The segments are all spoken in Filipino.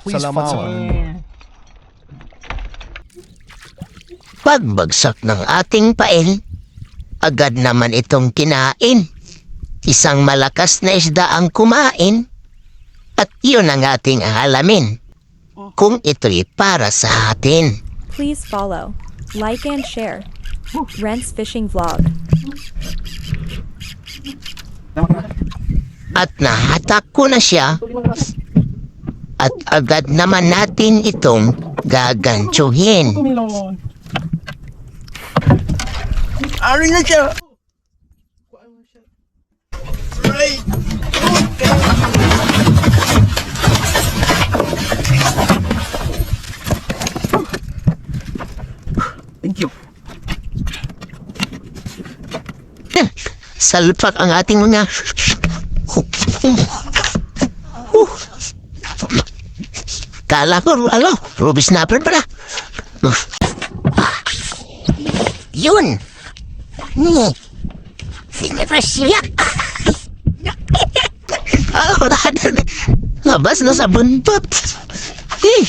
Please follow. Pagbagsak ng ating pain, agad naman itong kinain. Isang malakas na isda ang kumain. At yun ang ating alamin. Kung ito'y para sa atin. Please follow, like, and share. Rents Fishing Vlog. At nahatak ko na siya. At agad naman natin itong gagantsuhin. Ari na siya! Thank you. Salpak ang ating mga... Kala ko, ano, ruby snapper pala. Yun! Ni! Sinipasya! Oh, Labas na sa buntot! Eh!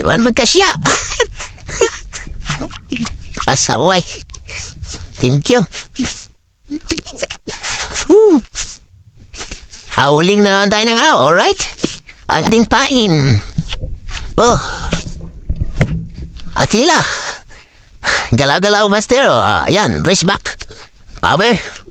Ba magkasya? Asaway! Thank you. Whew. Hauling na lang tayo ng araw, alright? Ang ating pain. Oh. Atila. Galaw-galaw, master. Oh, ayan, race back. Power.